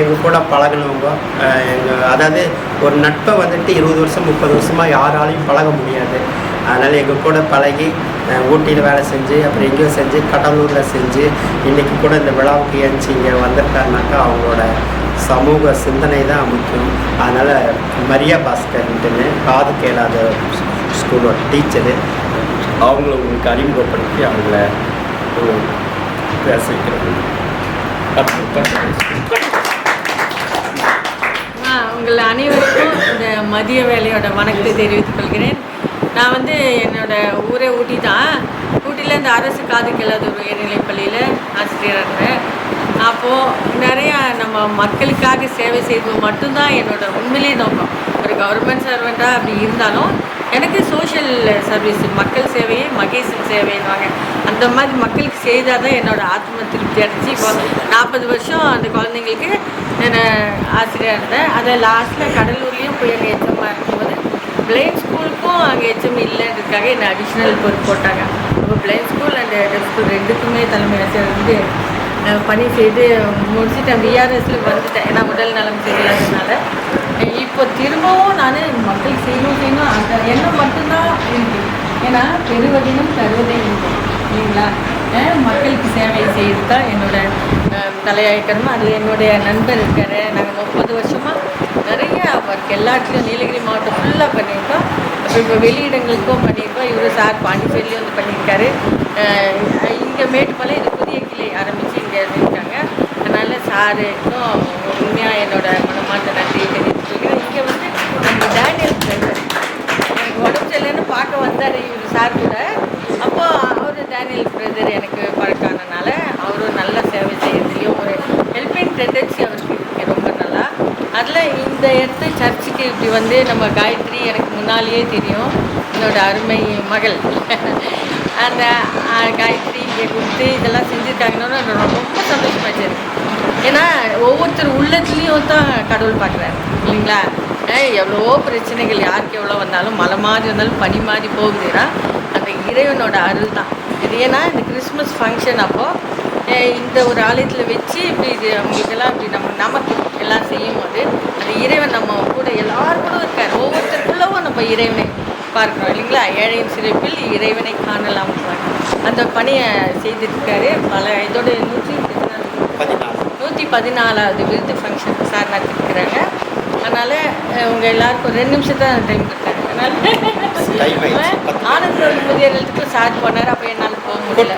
எங்கள் கூட பழகினவங்க எங்கள் அதாவது ஒரு நட்பை வந்துட்டு இருபது வருஷம் முப்பது வருஷமாக யாராலையும் பழக முடியாது. அதனால் எங்கள் கூட பழகி ஊட்டியில் வேலை செஞ்சு அப்புறம் எங்கேயோ செஞ்சு கடலூரில் செஞ்சு இன்றைக்கி கூட இந்த விழாவுக்கு ஏஞ்சி இங்கே வந்திருக்காருனாக்கா அவங்களோட சமூக சிந்தனை தான் முக்கியம். அதனால் மரியா பாஸ்கர்ன்ட்டுன்னு காது கேளாத ஸ்கூலோட டீச்சரு அவங்கள உங்களுக்கு அறிமுகப்படுத்தி அவங்கள ஒரு பேச வைக்கிறேன். உங்கள் அனைவருக்கும் இந்த மதிய வேலையோட வணக்கத்தை தெரிவித்துக் கொள்கிறேன். நான் வந்து என்னோட ஊரே ஊட்டி தான். ஊட்டியில் இந்த அரசு காது கேளாத ஒரு உயர்நிலைப் பள்ளியில் ஆசிரியராக இருந்தேன் அப்போது நிறையா நம்ம மக்களுக்காக சேவை செய்வது மட்டும்தான் என்னோட உண்மையிலே நோக்கம். ஒரு கவர்மெண்ட் சர்வெண்ட்டாக அப்படி இருந்தாலும் எனக்கு சோஷியல் சர்வீஸ் மக்கள் சேவையே மகேசன் சேவைன்னுவாங்க அந்த மாதிரி மக்களுக்கு செய்தால் தான் என்னோட ஆத்ம திருப்தி அடைச்சி இப்போ நாற்பது வருஷம் அந்த குழந்தைங்களுக்கு நான் ஆசிரியராக இருந்தேன். அதை லாஸ்ட்டில் கடலூர்லேயும் போய் எங்கள் எச்சமாக இருக்கும்போது பிளைண்ட் ஸ்கூலுக்கும் அங்கே எச்சம் இல்லைன்றதுக்காக என்னை அடிஷ்னல் பொறுப்பு போட்டாங்க. அப்போ blind school and deaf school ரெண்டுக்குமே தலைமை ஆசிரியர் வந்து பணி செய்து முடிச்சுட்டேன் விஆர்எஸில் வந்துட்டேன். ஏன்னா உடல் நலம் சரியில்லாததுனால இப்போ திரும்பவும் நான் மக்கள் செய்யணும் செய்யணும் அந்த எண்ணம் மட்டும்தான் இருக்கு. ஏன்னா பெறுவதினும் தருவதே இருக்கும் இல்லைங்களா? மக்களுக்கு சேவை செய்து தான் என்னோட அஹ், அது அதில் என்னுடைய நண்பர் இருக்கார் நாங்கள் முப்பது வருஷமாக நிறைய ஒர்க் எல்லாத்துலேயும் நீலகிரி மாவட்டம் ஃபுல்லாக பண்ணியிருக்கோம். அப்புறம் இப்போ வெளியிடங்களுக்கும் பண்ணியிருக்கோம். இவர் சார் பாண்டிச்சேரியிலையும் வந்து பண்ணியிருக்காரு. இங்கே மேட்டுமலை இது புதிய கிளை ஆரம்பித்து இங்கே இருக்காங்க அதனால் சாருக்கும் உண்மையாக என்னோட மனமார்ந்த நன்றி தெரிவித்துக்கிறேன் இங்கே வந்து நம்ம டேனியல் பிரதர் எனக்கு பார்க்க வந்தார் இவர் சார் கூட. அப்போது அவர் டேனியல் பிரதர் எனக்கு பழக்கானனால அவரும் நல்ல சேவை செய்யறதுலையும் ஒரு ஹெல்பிங் டெண்டன்சி அவருக்கு இருக்கு ரொம்ப நல்லா. அதில் இந்த இடத்து சர்ச்சுக்கு இப்படி வந்து நம்ம காயத்ரி எனக்கு முன்னாலேயே தெரியும். என்னோடய அருமை மகள். அந்த காயத்ரி இங்கே கொடுத்து இதெல்லாம் செஞ்சுருக்காங்கன்னு ரொம்ப சந்தோஷமாச்சு எனக்கு. ஏன்னா ஒவ்வொருத்தர் உள்ளத்துலேயும் தான் கடவுள் பார்க்குறாரு இல்லைங்களா? எவ்வளவோ பிரச்சனைகள் யாருக்கு எவ்வளோ வந்தாலும் மலை மாதிரி வந்தாலும் பனி மாதிரி போகுதுன்னா அந்த இறைவனோட அருள் தான். இது ஏன்னா இந்த கிறிஸ்மஸ் ஃபங்க்ஷன் அப்போது இந்த ஒரு ஆலயத்தில் வச்சு இப்படி இது அவங்களுக்கெல்லாம் இப்படி நம்ம நமக்கு எல்லாம் செய்யும் போது அந்த இறைவன் நம்ம கூட எல்லாரும் கூட இருக்கார். ஒவ்வொருத்தருக்குள்ளவும் நம்ம இறைவனை பார்க்குறோம் இல்லைங்களா? ஏழையின் சிறப்பில் இறைவனை காணலாம் அந்த பணியை செய்திருக்காரு. பல இதோட நூற்றி பதினாலு நூற்றி பதினாலாவது விருது ஃபங்க்ஷன் சார் நடத்திருக்கிறாங்க. அதனால் உங்கள் எல்லாருக்கும் ரெண்டு நிமிஷம் தான் டைம் கொடுத்தாங்க. அதனால் ஆனந்த முதியர்களுக்கு சார் போனார் அப்போ என்னால் போக முடியல.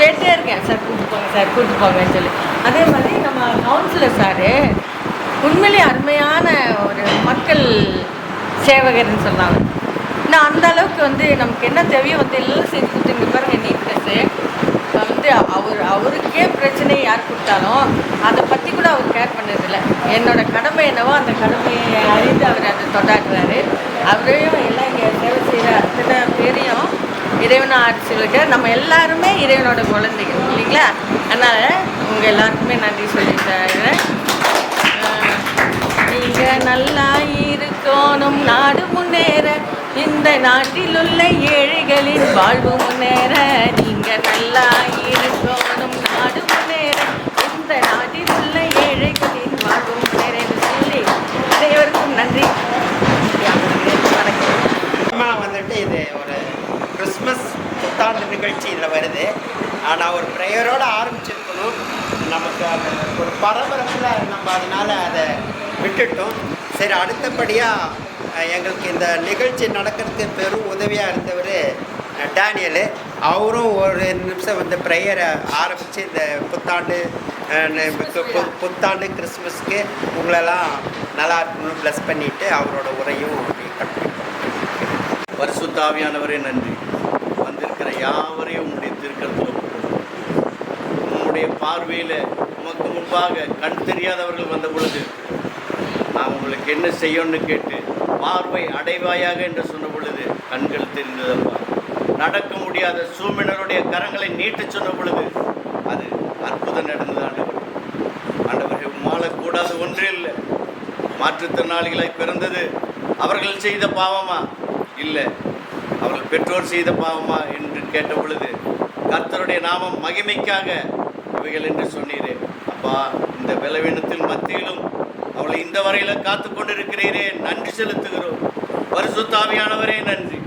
கேட்டே இருக்கேன் சார் கூப்பிட்டு போங்க சார் கூப்பிட்டு போங்கன்னு சொல்லி. அதே மாதிரி நம்ம கவுன்சிலர் சார் உண்மையிலேயே அருமையான ஒரு மக்கள் சேவகர்னு சொன்னாங்க. நான் அந்த அளவுக்கு வந்து நமக்கு என்ன தேவையோ வந்து எல்லாம் செஞ்சு கொடுத்துங்க பாருங்க நீட்னஸ்ஸு வந்து அவர் அவருக்கே யார் கொடுத்தாலும் அதை பற்றி கூட அவர் கேர் பண்ணதில்லை. என்னோட கடமை என்னவோ அந்த கடமையை அறிந்து அவர் அதை தொண்டாடுறாரு அவரையும் எல்லாம் இங்கே சேவை செய்கிற அத்தனை பேரையும் இறைவனை ஆட்சிகளுக்கு நம்ம எல்லாருமே இறைவனோட குழந்தைகள் இல்லைங்களா? அதனால் உங்கள் எல்லாருக்குமே நன்றி சொல்லித்தரேன் நீங்கள் நல்லா இருக்கணும் நாடு முன்னேற. இந்த நாட்டில் உள்ள ஏழைகளின் வாழ்வு முன்னேற. நீங்கள் நல்லா இருக்கணும் நாடு முன்னேற இந்த நாட்டில் உள்ள ஏழைகளின் வாழ்வு முன்னேற என்று சொல்லி அனைவருக்கும் நன்றி வணக்கம் அம்மா வந்துட்டு இது ஒரு கிறிஸ்மஸ் புத்தாண்டு நிகழ்ச்சி வருது. ஆனால் ஒரு ப்ரேயரோடு ஆரம்பிச்சிருக்கணும். நமக்கு அது ஒரு பரபரப்பில் நம்ம அதனால் அதை விட்டுட்டோம். சரி அடுத்தபடியாக எங்களுக்கு இந்த நிகழ்ச்சி நடக்கிறதுக்கு பெரும் உதவியாக இருந்தவர் டேனியலு. அவரும் ஒரு நிமிஷம் வந்து ப்ரேயரை ஆரம்பித்து இந்த புத்தாண்டு புத்தாண்டு கிறிஸ்மஸ்க்கு உங்களெல்லாம் நல்லா இருக்கணும்னு ப்ளஸ் பண்ணிவிட்டு அவரோட உரையும் கற்றுக்கணும் பரிசுத்தாவியானவரே நன்றி. யாவரையும் உம்முடைய திருக்கத்தில் உம்முடைய பார்வையில் உமக்கு முன்பாக கண் தெரியாதவர்கள் வந்த பொழுது நான் உங்களுக்கு என்ன செய்யணும்னு கேட்டு பார்வை அடைவாயாக என்று சொன்ன பொழுது கண்கள் தெரிந்ததப்பா நடக்க முடியாத சூமினருடைய கரங்களை நீட்டு சொன்ன பொழுது அது அற்புதம் நடந்தது ஆண்டவர். ஆண்டவரை மாளக்கூடாது ஒன்றே இல்லை. மாற்றுத்திறனாளிகளாய் பிறந்தது அவர்கள் செய்த பாவமா? இல்லை. அவர்கள் பெற்றோர் செய்த பாவமா என்று கேட்ட பொழுது கர்த்தருடைய நாமம் மகிமைக்காக இவைகள் என்று சொன்னீரே. அப்பா இந்த பலவீனத்தில் மத்தியிலும் அவளை இந்த வரையில காத்து கொண்டிருக்கிறீரே. நன்றி செலுத்துகிறோம். பரிசுத்தாவியானவரே நன்றி.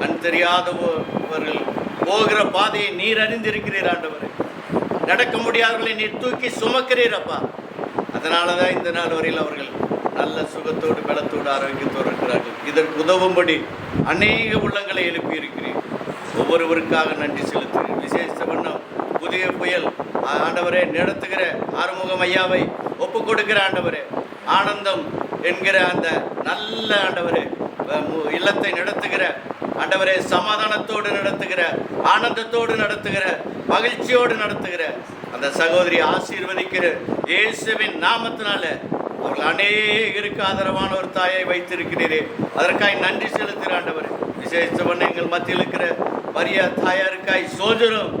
கண் தெரியாதவர்கள் போகிற பாதையை நீர் அறிந்திருக்கிறீர் ஆண்டவரே. நடக்க முடியாதவர்களை நீர் தூக்கி சுமக்கிறீர் அப்பா. அதனால தான் இந்த நாள் வரையில் அவர்கள் நல்ல சுகத்தோடு பலத்தோடு ஆரோக்கியத்தோடு இருக்கிறார்கள். இதற்கு உதவும்படி அநேக உள்ளங்களை எழுப்பியிருக்கிறீர்கள் ஒருவருக்காக ஒவ்வொருவருக்காக நன்றி செலுத்துகிறேன். விசேஷ வண்ணம் புதிய புயல் ஆண்டவரே நடத்துகிற ஆறுமுகம் ஐயாவை ஒப்பு கொடுக்கிற ஆண்டவரே. ஆனந்தம் என்கிற அந்த நல்ல ஆண்டவரே இல்லத்தை நடத்துகிற ஆண்டவரே சமாதானத்தோடு நடத்துகிற ஆனந்தத்தோடு நடத்துகிற மகிழ்ச்சியோடு நடத்துகிற அந்த சகோதரி ஆசீர்வதிக்கிற இயேசுவின் நாமத்தினால அவர்கள் அநேகருக்கு ஆதரவான ஒரு தாயை வைத்திருக்கிறீரே. அதற்காய் நன்றி செலுத்துகிற ஆண்டவர். விசேஷவன் எங்கள் மத்தியில் இருக்கிற வறிய தாயாருக்காய் சோதரம்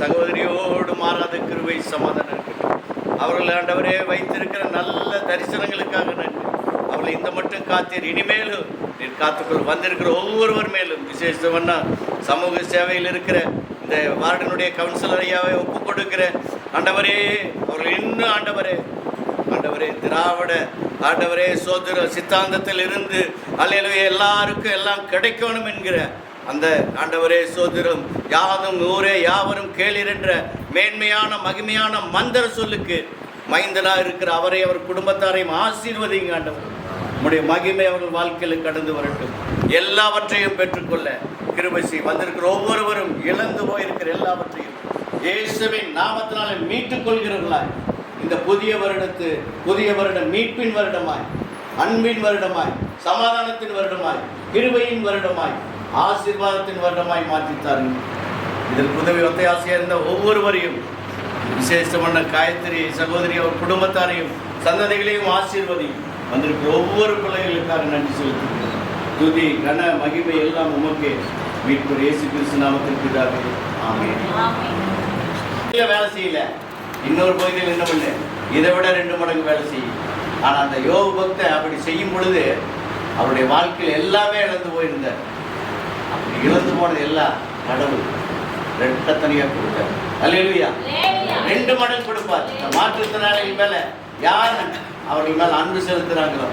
சகோதரியோடு மாறாத கிருவை சமாதானம் இருக்கட்டும் அவர்கள் ஆண்டவரே வைத்திருக்கிற நல்ல தரிசனங்களுக்காக நன்றி. அவளை இந்த மட்டும் காத்தீர். இனிமேலும் நீர் காத்துக்கொள். வந்திருக்கிற ஒவ்வொருவர் மேலும் விசேஷவன்னா சமூக சேவையில் இருக்கிற இந்த வார்டனுடைய கவுன்சிலர் ஐயாவை ஒப்பு கொடுக்கிற ஆண்டவரே அவர்கள் இன்னும் ஆண்டவரே ஆண்டவரே திராவிட ஆண்டவரே சோதர சித்தாந்தத்தில் இருந்து அல்லையில எல்லாருக்கும் எல்லாம் கிடைக்கணும் என்கிற அந்த ஆண்டவரே சோதரும் யாதும் ஊரே யாவரும் கேளீர் என்ற மேன்மையான மகிமையான மந்திர சொல்லுக்கு மைந்தனா இருக்கிற அவரை அவர் குடும்பத்தாரையும் ஆசீர்வதிங்க ஆண்டவர். உம்முடைய மகிமை அவர்கள் வாழ்க்கையில் கடந்து வரட்டும். எல்லாவற்றையும் பெற்றுக்கொள்ள கிருபசி வந்திருக்கிற ஒவ்வொருவரும் இழந்து போயிருக்கிற எல்லாவற்றையும் இயேசுவின் நாமத்தினாலே மீட்டுக் கொள்கிறவர்களாய். இந்த புதிய வருடத்து புதிய வருடம் மீட்பின் வருடமாய் அன்பின் வருடமாய் சமாதானத்தின் வருடமாய் கிருபையின் வருடமாய் ஆசீர்வாதத்தின் வருடமாய் மாற்றித்தாருங்க இதில் உதவி ஒத்தையாசியாக இருந்த ஒவ்வொருவரையும் விசேஷமான காயத்ரி சகோதரி அவர் குடும்பத்தாரையும் சந்ததிகளையும் ஆசீர்வதி வந்திருக்கிற ஒவ்வொரு பிள்ளைகளுக்காக நன்றி செலுத்துகிறேன். துதி கன மகிமை எல்லாம் உமக்கு. மீட்பர் இயேசு கிறிஸ்து நாமத்தில் பிதாவே ஆமென். வேலை செய்யல. இன்னொரு பகுதியில் என்ன பண்ணு இதை விட ரெண்டு மடங்கு வேலை செய்யும். ஆனால் அந்த யோக பக்த அப்படி செய்யும் பொழுது அவருடைய வாழ்க்கையில் எல்லாமே இழந்து போயிருந்தார். அப்படி இழந்து போனது எல்லாம் கடவுள் ரெட்டத்தனியாக கொடுத்தார். அல்லேலூயா. ரெண்டு மடங்கு கொடுப்பார். இந்த மாற்றுத்திறனாளிகள் மேல யார் அவர்கள் மேல அன்பு செலுத்துறாங்களோ?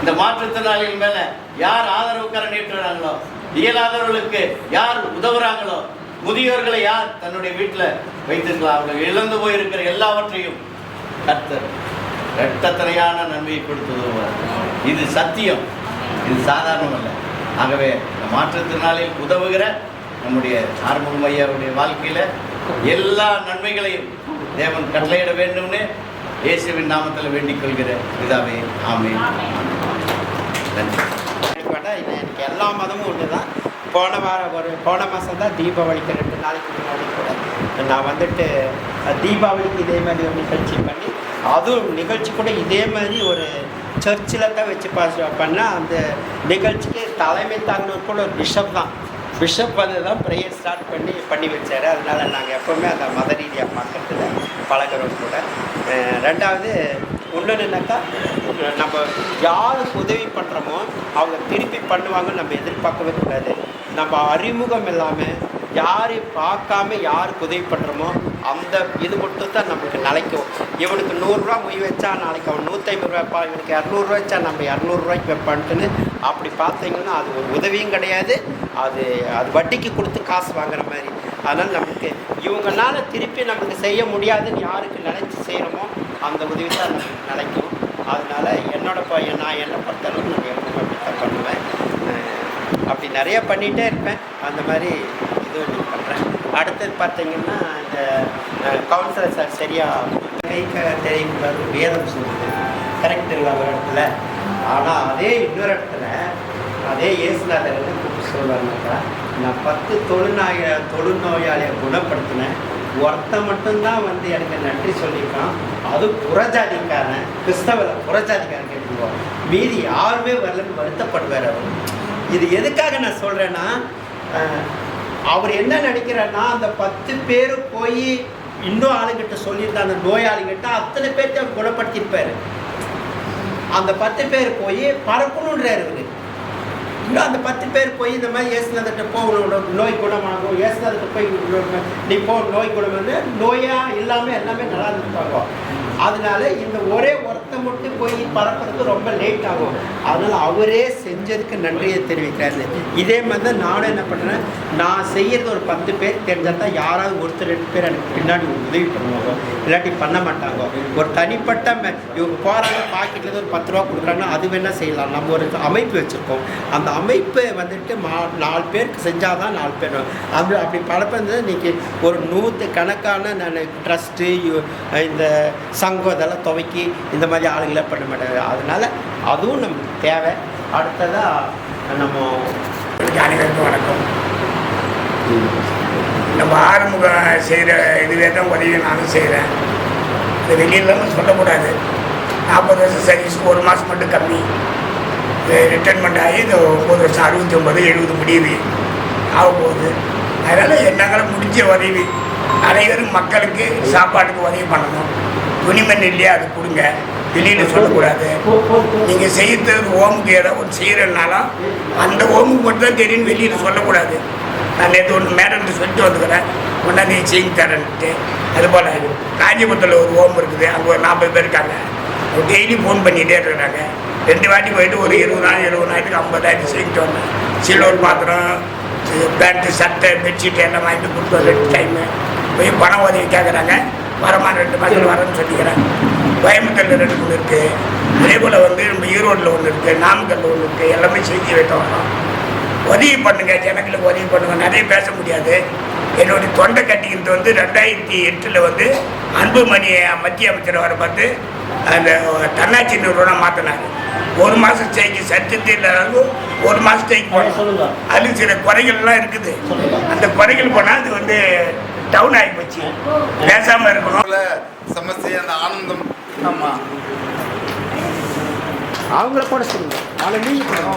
இந்த மாற்றுத்திறனாளிகள் மேல யார் ஆதரவு கரை நீட்டுறாங்களோ? இயலாதவர்களுக்கு யார் உதவுறாங்களோ? முதியோர்களை யார் தன்னுடைய வீட்டில் வைத்திருக்கலாம்? அவர்கள் இழந்து போயிருக்கிற எல்லாவற்றையும் கர்த்தர் இரட்டத்தனையான நன்மையை கொடுத்து உதவுவார் இது சத்தியம். இது சாதாரணம் அல்ல ஆகவே இந்த உதவுகிற நம்முடைய ஆறுமுகம் ஐயாவுடைய வாழ்க்கையில் எல்லா நன்மைகளையும் தேவன் கட்டளையிட வேண்டும்னு இயேசுவின் நாமத்தில் வேண்டிக் கொள்கிற இதாவே ஆமே நன்றி. எனக்கு எல்லா மதமும் ஒன்று தான் போன வாரம் ஒரு போன மாதம் தான் தீபாவளிக்கு ரெண்டு நாளைக்கு முன்னாடி கூட நான் வந்துட்டு தீபாவளிக்கு இதே மாதிரி ஒரு நிகழ்ச்சி பண்ணி அதுவும் நிகழ்ச்சி கூட இதே மாதிரி ஒரு சர்ச்சில் தான் வச்சு பாஸ் பண்ணால் அந்த நிகழ்ச்சிக்கு தலைமை தாங்கினவர் கூட ஒரு பிஷப் தான். பிஷப் வந்து தான் ப்ரேயர் ஸ்டார்ட் பண்ணி பண்ணி வச்சார். அதனால் நாங்கள் எப்போவுமே அந்த மத ரீதியாக பார்க்கறதுல பழகிறோம் கூட. ரெண்டாவது ஒன்றுனாக்கா நம்ம யாருக்கு உதவி பண்ணுறோமோ அவங்க திருப்பி பண்ணுவாங்கன்னு நம்ம எதிர்பார்க்கவே கூடாது. நம்ம அறிமுகம் இல்லாமல் யாரையும் பார்க்காம யாருக்கு உதவி பண்ணுறோமோ அந்த இது மட்டும் தான் நமக்கு நிலைக்கும். இவனுக்கு நூறுரூவா மொய் வச்சா நாளைக்கு அவன் நூற்றி வைப்பா இவனுக்கு இரநூறுவா வச்சா நம்ம இரநூறுவாய்க்கு வைப்பான்ட்டுன்னு அப்படி பார்த்தீங்கன்னா அது ஒரு உதவியும் கிடையாது. அது அது வட்டிக்கு கொடுத்து காசு வாங்குற மாதிரி. அதனால் நமக்கு இவங்கனால திருப்பி நமக்கு செய்ய முடியாதுன்னு யாருக்கு நினச்சி செய்கிறோமோ அந்த உதவி தான் நமக்கு நிலைக்கும். அதனால என்னோட பையன் நான் என்ன பொறுத்தளவுக்கு நான் எப்பவுமே அப்படி தான் பண்ணுவேன் அப்படி நிறைய பண்ணிகிட்டே இருப்பேன். அந்த மாதிரி இதுவும் பண்ணுறேன். அடுத்தது பார்த்தீங்கன்னா இந்த கவுன்சிலர் சார் சரியாக கைக்க தெரியக்கூடாது வேதம் சொல்லுது. கரெக்ட் இல்லை ஒரு இடத்துல. ஆனால் அதே இன்னொரு இடத்துல அதே இயேசுநாதர் வந்து கூப்பிட்டு சொல்லுவாங்கக்கா நான் பத்து தொழுநோய தொழுநோயாளியை குணப்படுத்தினேன். ஒருத்தன் மட்டும்தான் வந்து எனக்கு நன்றி சொல்லியிருக்கான். அது புறஜாதிக்காரன் கிறிஸ்தவ புறஜாதிக்காரன் கேட்டுருவோம் மீதி யாருமே வரலன்னு வருத்தப்படுவார் அவர். இது எதுக்காக நான் சொல்கிறேன்னா அவர் என்ன நினைக்கிறாருன்னா அந்த பத்து பேர் போய் இன்னும் ஆளுங்கிட்ட சொல்லியிருந்த அந்த நோயாளிகிட்ட அத்தனை பேர்த்த அவர் குணப்படுத்தியிருப்பார். அந்த பத்து பேர் போய் பறக்கணுன்றார் இவரு. இன்னும் அந்த பத்து பேர் போய் இந்த மாதிரி ஏசுநாதட்ட போகணும் உனக்கு நோய் குணமாகும் ஏசுநாதர்கிட்ட போய் நீ போ நோய் குணம் வந்து நோயாக இல்லாமல் எல்லாமே நல்லா இருந்துருப்பாங்க. அதனால இந்த ஒரே ஒருத்த மட்டும் போய் பரப்புறது ரொம்ப லேட் ஆகும். அதனால் அவரே செஞ்சதுக்கு நன்றியை தெரிவிக்கிறாரு. இதே மாதிரி தான் நானும் என்ன பண்ணுறேன் நான் செய்கிறது ஒரு பத்து பேர் தெரிஞ்சால் தான் யாராவது ஒருத்தர் ரெண்டு பேர் எனக்கு பின்னாடி உதவி பண்ணுவாங்க. இல்லாட்டி பண்ண மாட்டாங்க. ஒரு தனிப்பட்ட இவங்க போகிறாங்க பாக்கெட்டில் ஒரு பத்து ரூபா கொடுக்குறாங்கன்னா அது வேணால் செய்யலாம். நம்ம ஒரு அமைப்பு வச்சுருக்கோம். அந்த அமைப்பு வந்துட்டு மா நாலு பேருக்கு செஞ்சால் தான் நாலு பேர் அப்படி அப்படி பழப்பது இன்னைக்கு ஒரு நூற்று கணக்கான நான் ட்ரஸ்ட்டு இந்த சங்கம் இதெல்லாம் துவைக்கி இந்த மாதிரி ஆளுங்களை பண்ண மாட்டாங்க. அதனால் அதுவும் நமக்கு தேவை. அடுத்ததாக நம்ம அனைவருக்கும் வணக்கம். நம்ம ஆறுமுகம் செய்கிற இதுவே தான் உதவி நானும் செய்கிறேன் இது வெளியிலலாம் சொல்லக்கூடாது. நாற்பது வருஷம் சர்வீஸ் ஒரு மாதம் மட்டும் கம்மி. ரிட்டைர்மெண்ட் ஆகி இது ஒம்பது வருஷம் அறுபத்தி ஒம்பது எழுபது முடியுது. ஆக போகுது அதனால் என்னால முடிஞ்ச உதவி அனைவரும் மக்களுக்கு சாப்பாட்டுக்கு உதவி பண்ணணும். துணிமணி இல்லையா அது கொடுங்க. வெளியில் சொல்லக்கூடாது. நீங்கள் செய்யறது ஓமுக்கு ஏதாவது ஒன்று செய்கிறனாலும் அந்த ஓமுக்கு மட்டும் தான் தெரியும் வெளியில் சொல்லக்கூடாது. நான் நேற்று ஒன்று மேடம்ட்டு சொல்லிட்டு வந்துக்கிறேன். ஒன்றா நீ செய்து தரேன்ட்டு. அதுபோல் காஞ்சிபுரத்தில் ஒரு ஓம் இருக்குது. அங்கே ஒரு நாற்பது பேர் இருக்காங்க. டெய்லி ஃபோன் பண்ணிகிட்டே இருக்கிறாங்க. ரெண்டு வாட்டி போயிட்டு ஒரு இருபது நாள் இருபது நாளைக்கு ஐம்பதாயிரம் செஞ்சுட்டு வந்தேன். சில்வர் பாத்திரம் பேண்ட்டு சட்டை பெட்ஷீட் எல்லாம் வாங்கிட்டு கொடுத்து ரெண்டு டைமு போய் பணம் உதவி கேட்குறாங்க வரமா ரெண்டு மாதத்தில் வரேன்னு சொல்லிக்கிறேன். கோயம்புத்தூரில் ரெண்டு மூணு இருக்குது அதே போல் வந்து நம்ம ஈரோட்டில் ஒன்று இருக்குது நாமக்கல்ல ஒன்று இருக்குது எல்லாமே செஞ்சு வைக்க வரோம். உதவி பண்ணுங்க ஜனங்களுக்கு உதவி பண்ணுங்க. நிறைய பேச முடியாது. என்னுடைய தொண்டை கட்டிக்கிறது வந்து ரெண்டாயிரத்தி எட்டில் வந்து அன்புமணி மத்திய அமைச்சர் வர பார்த்து அந்த தன்னாட்சி நிறுவனம் மாற்றினாங்க ஒரு மாதம் ஸ்டேஜ் சட்டத்தில் இல்லாத ஒரு மாதம் ஸ்டேஜ் போனோம் அது சில குறைகள்லாம் இருக்குது. அந்த குறைகள் போனால் அது வந்து டவுன் ஆகி போச்சு. பேசாமல் இருக்கணும். சமஸ்தை அந்த ஆனந்தம் ஆமா அவங்கள கூட சொல்லுங்க. அவளை நீங்கள் பண்ணுங்க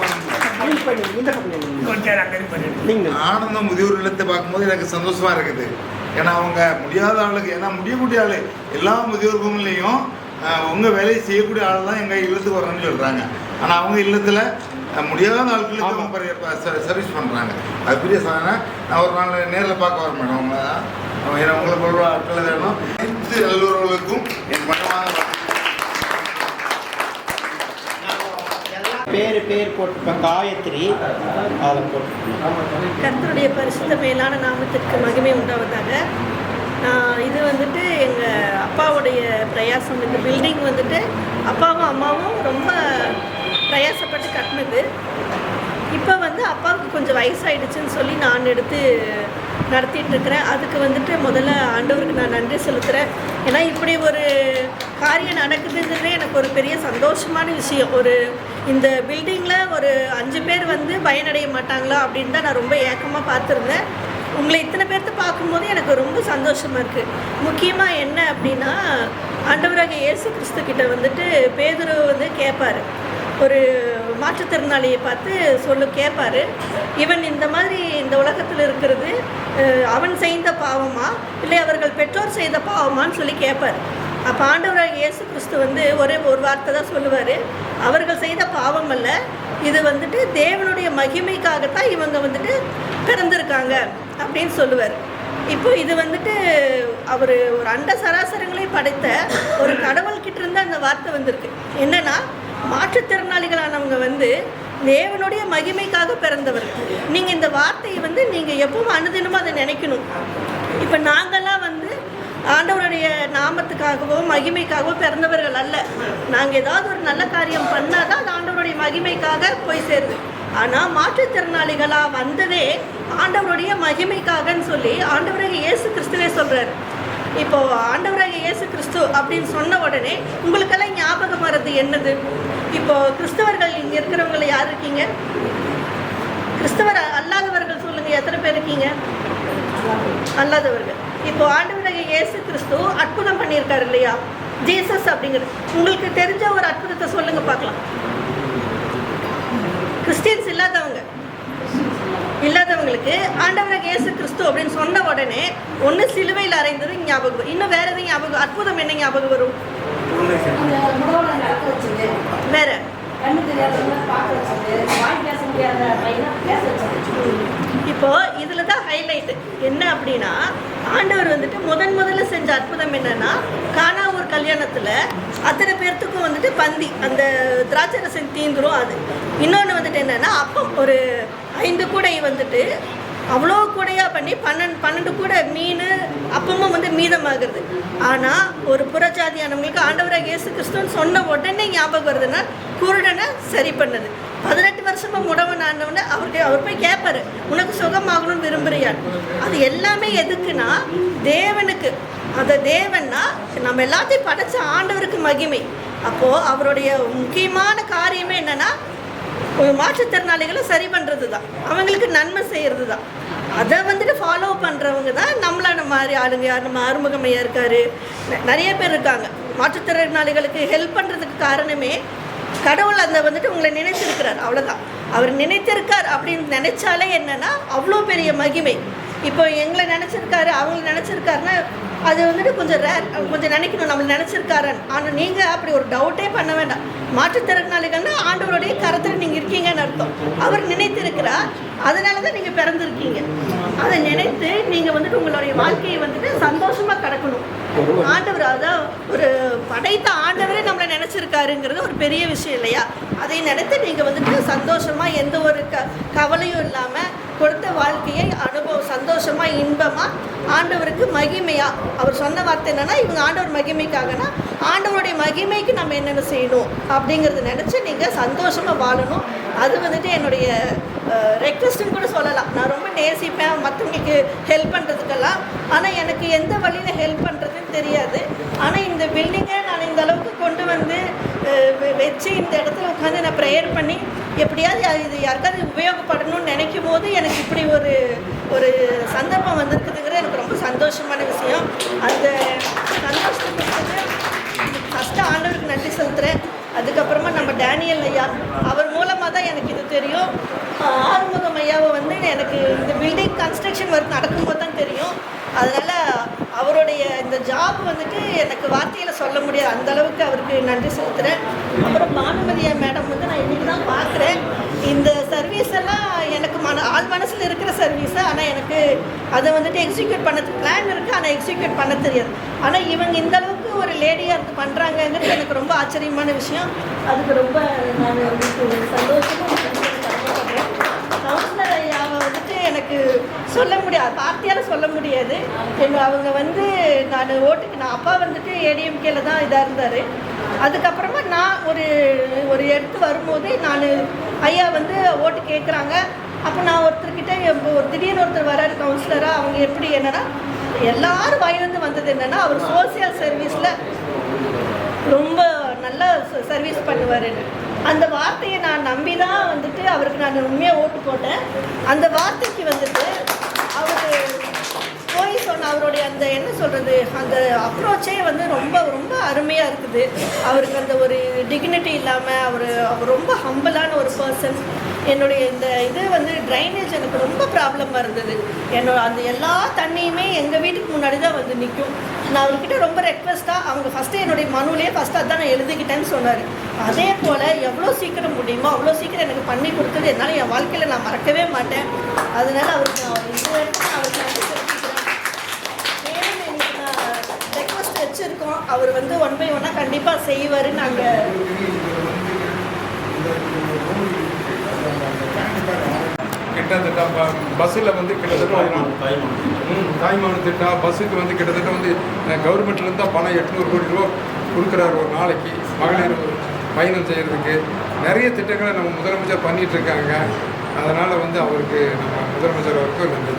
நீங்க பண்ணி. இந்த பக்கம் நில்லுங்க. கொஞ்சம் அங்கே பண்ணிடுங்க நீங்கள் ஆனந்த முதியோர் இல்லத்தை பார்க்கும்போது எனக்கு சந்தோஷமா இருக்குது. ஏன்னா அவங்க முடியாத ஆளுக்கு ஏன்னா முடியக்கூடிய ஆளு. எல்லா முதியோர் ஹோம்லையும் உங்க வேலையை செய்யக்கூடிய ஆள் தான் எங்க இல்லத்துக்கு வரணும்னு சொல்றாங்க. ஆனா அவங்க இல்லத்துல முடியாத ஆட்களுக்கு சர்வீஸ் பண்றாங்க. அது பெரிய சாதனை நான் ஒரு நாள் நேரில் பார்க்க வரேன் மேடம் அவங்க அவங்க ஏன்னா உங்களை போல ஆட்கள் வேணும். அனைத்து நல்லுறவுகளுக்கும் என் மனமான பேர் பேர் போட்டுப்பேன் காயத்ரி அதில் போட்டுருக்கேன். கர்த்தருடைய பரிசுத்த மேலான நாமத்திற்கு மகிமை உண்டாவதாக. இது வந்துட்டு எங்கள் அப்பாவுடைய பிரயாசம். இந்த பில்டிங் வந்துட்டு அப்பாவும் அம்மாவும் ரொம்ப பிரயாசப்பட்டு கட்டினது. இப்போ வந்து அப்பாவுக்கு கொஞ்சம் வயசாயிடுச்சுன்னு சொல்லி நான் எடுத்து நடத்திட்டு இருக்கிறேன் அதுக்கு வந்துட்டு முதல்ல ஆண்டவருக்கு நான் நன்றி செலுத்துகிறேன் ஏன்னா இப்படி ஒரு காரியம் நடக்குதுங்கிறதே எனக்கு ஒரு பெரிய சந்தோஷமான விஷயம். ஒரு இந்த பில்டிங்கில் ஒரு அஞ்சு பேர் வந்து பயனடைய மாட்டாங்களா அப்படின்னு தான் நான் ரொம்ப ஏக்கமாக பார்த்துருந்தேன். உங்களை இத்தனை பேர்த்து பார்க்கும்போது எனக்கு ரொம்ப சந்தோஷமாக இருக்குது முக்கியமாக என்ன அப்படின்னா ஆண்டவராக இயேசு கிறிஸ்து கிட்ட வந்துட்டு பேதுரு வந்து கேட்பாரு ஒரு மாற்றுத்திறனாளியை பார்த்து சொல்லு கேட்பாரு. இவன் இந்த மாதிரி இந்த உலகத்தில் இருக்கிறது அவன் செய்த பாவமா? இல்லை அவர்கள் பெற்றோர் செய்த பாவமான்னு சொல்லி கேட்பார். அப்போ ஆண்டவராக இயேசு கிறிஸ்து வந்து ஒரே ஒரு வார்த்தை தான் சொல்லுவார். அவர்கள் செய்த பாவம் அல்ல இது வந்துட்டு தேவனுடைய மகிமைக்காகத்தான் இவங்க வந்துட்டு பிறந்திருக்காங்க அப்படின்னு சொல்லுவார். இப்போ இது வந்துட்டு அவர் ஒரு அண்ட சராசரங்களையும் படைத்த ஒரு கடவுள்கிட்ட இருந்து அந்த வார்த்தை வந்திருக்கு. என்னன்னா மாற்றுத்திறனாளிகளானவங்க வந்து தேவனுடைய மகிமைக்காக பிறந்தவர்கள். நீங்கள் இந்த வார்த்தையை வந்து நீங்கள் எப்பவும் அனுதினமும் அதை நினைக்கணும். இப்போ நாங்கள்லாம் வந்து ஆண்டவருடைய நாமத்துக்காகவோ மகிமைக்காகவோ பிறந்தவர்கள் அல்ல. நாங்கள் ஏதாவது ஒரு நல்ல காரியம் பண்ணால் தான் அது ஆண்டவருடைய மகிமைக்காக போய் சேருது. ஆனால் மாற்றுத்திறனாளிகளாக வந்ததே ஆண்டவருடைய மகிமைக்காகன்னு சொல்லி ஆண்டவராக இயேசு கிறிஸ்துவே சொல்கிறார் இப்போது ஆண்டவராக இயேசு கிறிஸ்து அப்படின்னு சொன்ன உடனே உங்களுக்கெல்லாம் ஞாபகம் வர்றது என்னது? இப்போ கிறிஸ்தவர்கள் இங்கே இருக்கிறவங்கள யார் இருக்கீங்க? கிறிஸ்தவர் அல்லாதவர்கள் சொல்லுங்க எத்தனை பேர் இருக்கீங்க? அல்லாதவர்கள். இப்போ ஆண்டவராக இயேசு கிறிஸ்து அற்புதம் பண்ணியிருக்காரு இல்லையா? ஜீசஸ் அப்படிங்கிறது. உங்களுக்கு தெரிஞ்ச ஒரு அற்புதத்தை சொல்லுங்க பார்க்கலாம். கிறிஸ்டியன்ஸ் இல்லாதவங்க. இல்லாதவங்களுக்கு ஆண்டவராக இயேசு கிறிஸ்து அப்படின்னு சொன்ன உடனே ஒன்று சிலுவையில் அறைந்தது ஞாபகம் இன்னும் வேற எதுவும் ஞாபகம் அற்புதம் என்ன ஞாபகம் வரும்? வேற. இப்போ இதில் தான் ஹைலைட் என்ன அப்படின்னா ஆண்டவர் வந்துட்டு முதன் முதல்ல செஞ்ச அற்புதம் என்னன்னா காணா ஒரு கல்யாணத்தில் அத்தனை பேர்த்துக்கும் வந்துட்டு பந்தி அந்த திராட்சை ரசம் தீந்துரும் அது. இன்னொன்று வந்துட்டு என்னென்னா அப்பம் ஒரு ஐந்து கூடை வந்துட்டு அவ்வளோ கூடையாக பண்ணி பன்னெண்டு பன்னெண்டு கூட மீன் அப்பமும் வந்து மீதமாகிறது. ஆனால் ஒரு புறஜாதியானவங்களுக்கு ஆண்டவராக இயேசு கிறிஸ்துன்னு சொன்ன உடனே ஞாபகம் வருதுன்னா குருடனை சரி பண்ணுது. பதினெட்டு வருஷமா முடவன் ஆண்டவனை அவருக்கு அவர் போய் கேட்பாரு உனக்கு சுகமாகணும்னு விரும்புறியான் அது எல்லாமே எதுக்குன்னா தேவனுக்கு. அந்த தேவன்னா நம்ம எல்லாத்தையும் படைச்ச ஆண்டவருக்கு மகிமை. அப்போது அவருடைய முக்கியமான காரியமே என்னன்னா மாற்றுத்திறனாளிகளை சரி பண்ணுறது தான் அவங்களுக்கு நன்மை செய்கிறது தான் அதை வந்துட்டு ஃபாலோ பண்ணுறவங்க தான் நம்மளான மாதிரி ஆளுங்க. யார் நம்ம ஆறுமுகமையாக இருக்கார். நிறைய பேர் இருக்காங்க. மாற்றுத்திறனாளிகளுக்கு ஹெல்ப் பண்ணுறதுக்கு காரணமே கடவுள் அந்த வந்துட்டு உங்களை நினைச்சிருக்கிறார். அவ்வளோதான் அவர் நினைத்திருக்கார் அப்படின்னு நினைச்சாலே என்னன்னா அவ்வளோ பெரிய மகிமை. இப்போ எங்களை நினச்சிருக்காரு அவங்கள நினச்சிருக்காருன்னா அது வந்துட்டு கொஞ்சம் ரேர் கொஞ்சம் நினைக்கணும். நம்மளை நினச்சிருக்காரன். ஆனால் நீங்கள் அப்படி ஒரு டவுட்டே பண்ண வேண்டாம். மாற்றுத்திறனாளிகள்னா ஆண்டவருடைய கரத்தில் நீங்கள் இருக்கீங்கன்னு அர்த்தம். அவர் நினைத்திருக்கிறார். அதனால தான் நீங்கள் பிறந்திருக்கீங்க. அதை நினைத்து நீங்கள் வந்துட்டு உங்களுடைய வாழ்க்கையை வந்துட்டு சந்தோஷமாக கடக்கணும். ஆண்டவர் அதான் ஒரு படைத்த ஆண்டவரே நம்மளை நினச்சிருக்காருங்கிறது ஒரு பெரிய விஷயம் இல்லையா? அதை நினைத்து நீங்கள் வந்துட்டு சந்தோஷமாக எந்த ஒரு க கவலையும் இல்லாமல் கொடுத்த வாழ்க்கையை அனுபவம் சந்தோஷமாக இன்பமாக ஆண்டவருக்கு மகிமையாக அவர் சொன்ன வார்த்தை என்னன்னா இவங்க ஆண்டவர் மகிமைக்காகனா ஆண்டவருடைய மகிமைக்கு நம்ம என்னென்ன செய்யணும் அப்படிங்கிறத நினச்சி நீங்கள் சந்தோஷமாக வாழணும். அது வந்துட்டு என்னுடைய ரெக்வஸ்ட்டுன்னு கூட சொல்லலாம். நான் ரொம்ப நேசிப்பேன். மற்றவங்களுக்கு ஹெல்ப் இருக்கலாம் ஆனால் எனக்கு எந்த வழியில் ஹெல்ப் பண்ணுறதுன்னு தெரியாது. ஆனால் இந்த பில்டிங்கை நான் இந்த அளவுக்கு கொண்டு வந்து வச்சு இந்த இடத்துல உட்காந்து நான் ப்ரேயர் பண்ணி எப்படியாவது இது யாருக்காவது உபயோகப்படணும்னு நினைக்கும் போது எனக்கு இப்படி ஒரு ஒரு சந்தர்ப்பம் வந்திருக்குதுங்கிறது எனக்கு ரொம்ப சந்தோஷமான விஷயம். அந்த சந்தோஷத்துக்கு ஃபஸ்ட்டு ஆண்டவருக்கு நன்றி செலுத்துகிறேன் அதுக்கப்புறமா நம்ம டேனியல் ஐயா அவர் மூலமாக தான் எனக்கு இது தெரியும். ஆறுமுகம் ஐயாவை வந்து எனக்கு இந்த பில்டிங் கன்ஸ்ட்ரக்ஷன் ஒர்க் நடக்கும்போது தான் தெரியும். அதனால் அவருடைய இந்த ஜாப் வந்துட்டு எனக்கு வார்த்தையில் சொல்ல முடியாது. அந்த அளவுக்கு அவருக்கு நன்றி செலுத்துகிறேன் அப்புறம் பானுமதியா மேடம் வந்து நான் இன்றைக்கி தான் பார்க்குறேன். இந்த சர்வீஸ் எல்லாம் எனக்கு மன ஆள் மனசில் இருக்கிற சர்வீஸை ஆனால் எனக்கு அதை வந்துட்டு எக்ஸிக்யூட் பண்ண பிளான் இருக்குது ஆனால் எக்ஸிக்யூட் பண்ண தெரியாது. ஆனால் இவங்க இந்த அளவுக்கு ஒரு லேடியாக இருந்து பண்ணுறாங்கங்கிறது எனக்கு ரொம்ப ஆச்சரியமான விஷயம். அதுக்கு ரொம்ப நான் சந்தோஷமும் சந்தோஷமாக கவுன்சிலர் ஐயாவை வந்துட்டு எனக்கு சொல்ல முடியாது பார்த்தியால் சொல்ல முடியாது. எங்க அவங்க வந்து நான் ஓட்டுக்கு நான் அப்பா வந்துட்டு ஏடிஎம்கேல தான் இதாக இருந்தார். அதுக்கப்புறமா நான் ஒரு ஒரு எடுத்து வரும்போது நான் ஐயா வந்து ஓட்டு கேட்குறாங்க அப்போ நான் ஒருத்தர்கிட்ட ஒரு திடீர்னு ஒருத்தர் வராரு கவுன்சிலராக அவங்க எப்படி என்னன்னா எல்லாரும் வாயிலிருந்து வந்தது என்னன்னா அவர் சோசியல் சர்வீஸில் ரொம்ப நல்லா சர்வீஸ் பண்ணுவாருன்னு அந்த வார்த்தையை நான் நம்பி தான் வந்துட்டு அவருக்கு நான் உண்மையாக ஓட்டு போட்டேன். அந்த வார்த்தைக்கு வந்துட்டு அவர் போய் சொன்ன அவருடைய அந்த என்ன சொல்கிறது அந்த அப்ரோச்சே வந்து ரொம்ப ரொம்ப அருமையாக இருக்குது. அவருக்கு அந்த ஒரு டிக்னிட்டி இல்லாமல் அவர் அவர் ரொம்ப ஹம்பிளான ஒரு பர்சன் என்னுடைய இந்த இது வந்து ட்ரைனேஜ் எனக்கு ரொம்ப ப்ராப்ளமாக இருந்தது. என்னோட அந்த எல்லா தண்ணியுமே எங்கள் வீட்டுக்கு முன்னாடி தான் வந்து நிற்கும் நான் அவர்கிட்ட ரொம்ப ரெக்வஸ்ட்டாக அவங்க ஃபஸ்ட்டு என்னுடைய மனுவிலே ஃபஸ்ட்டு அதான் நான் எழுதிக்கிட்டேன்னு சொன்னார். அதே போல் எவ்வளோ சீக்கிரம் முடியுமோ அவ்வளோ சீக்கிரம் எனக்கு பண்ணி கொடுத்தது என்னால் என் வாழ்க்கையில் நான் மறக்கவே மாட்டேன். அதனால் அவருக்கு நான் இது அவருக்கு நான் ரெக்வஸ்ட் வச்சுருக்கோம். அவர் வந்து ஒன் பை ஒன்னாக கண்டிப்பாக செய்வார் நாங்கள் கிட்டத்தட்ட பஸ்ஸில் வந்து கிட்டத்தட்ட தாய்மான திட்டம். பஸ்ஸுக்கு வந்து கிட்டத்தட்ட வந்து கவர்மெண்ட்லேருந்து தான் பணம் எட்நூறு கோடி ரூபா கொடுக்குறாரு ஒரு நாளைக்கு. மகளிர் பயணம் செய்கிறதுக்கு நிறைய திட்டங்களை நம்ம முதலமைச்சர் பண்ணிட்டு இருக்காங்க அதனால் வந்து அவருக்கு நம்ம முதலமைச்சர் அவருக்கு நன்றி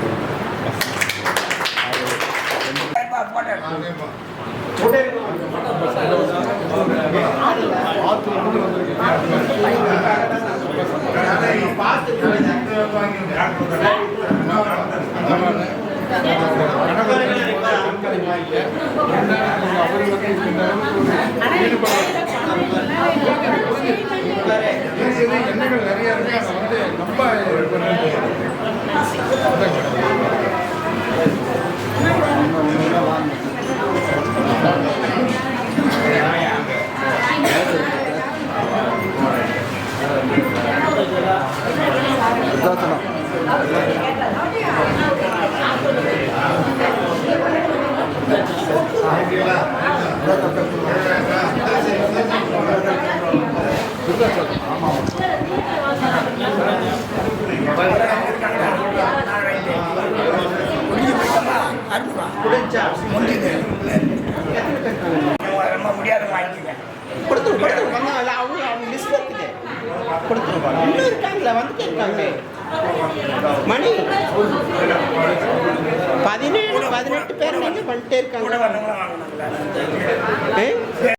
பிரச்சனைகள் நிறைய இருக்கு. அதை வந்து நம்ம இது பண்ணிட்டு முடியாது வாங்கிக்கிறேன் கொடுத்துரு கொடுத்துரு வந்தாங்க அவங்க அவங்க லிஸ்ட் இருக்குது கொடுத்துருப்பாங்க இன்னும் இருக்காங்களே வந்துட்டு இருக்காங்க? மணி பதினேழு பதினெட்டு பேர் வந்து வந்துட்டே இருக்காங்க